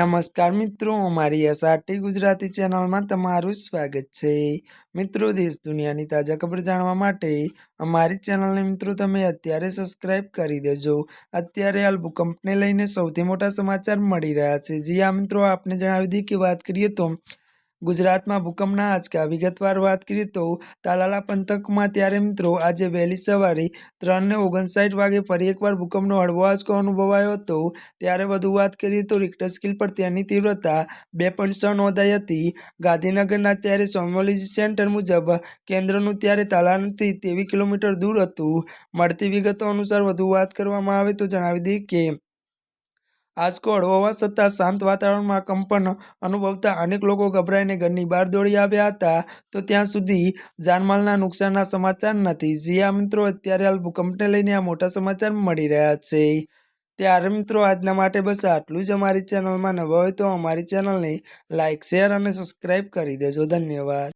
નમસ્કાર મિત્રો અમારી એસઆરટી ગુજરાતી ચેનલમાં તમારું સ્વાગત છે. મિત્રો, દેશ દુનિયાની તાજા ખબર જાણવા માટે અમારી ચેનલને મિત્રો તમે અત્યારે સબસ્ક્રાઇબ કરી દેજો. અત્યારે હાલ ભૂકંપને લઈને સૌથી મોટા સમાચાર મળી રહ્યા છે. જી આ મિત્રો, આપને જણાવી દઈએ કે વાત કરીએ તો ગુજરાતમાં ભૂકંપના આંચકા. વિગતવાર વાત કરીએ તો તાલાલા પંથકમાં ત્યારે મિત્રો આજે વહેલી સવારે ત્રણ ને ઓગણસાઠ વાગે ફરી એકવાર ભૂકંપનો હળવો આંચકો અનુભવાયો હતો. ત્યારે વધુ વાત કરીએ તો રિક્ટર સ્કેલ પર તેની તીવ્રતા બે પોઈન્ટ છ નોંધાઈ હતી. ગાંધીનગરના ત્યારે સોમોલોજી સેન્ટર મુજબ કેન્દ્રનું ત્યારે તાલાલાથી તેવી કિલોમીટર દૂર હતું. મળતી વિગતો અનુસાર વધુ વાત કરવામાં આવે તો જણાવી દઈએ કે હળવો હોવા છતાં શાંત વાતાવરણમાં કંપન અનુભવતા અનેક લોકો ગભરાઈને ઘરની બહાર દોડી આવ્યા હતા. તો ત્યાં સુધી જાનમાલના નુકસાનના સમાચાર નથી. જી મિત્રો, અત્યારે હાલ ભૂકંપને લઈને આ મોટા સમાચાર મળી રહ્યા છે. ત્યારે મિત્રો, આજના માટે બસ આટલું જ અમારી ચેનલમાં નવા હોય તો અમારી ચેનલને લાઇક શેર અને સબસ્ક્રાઈબ કરી દેજો. ધન્યવાદ.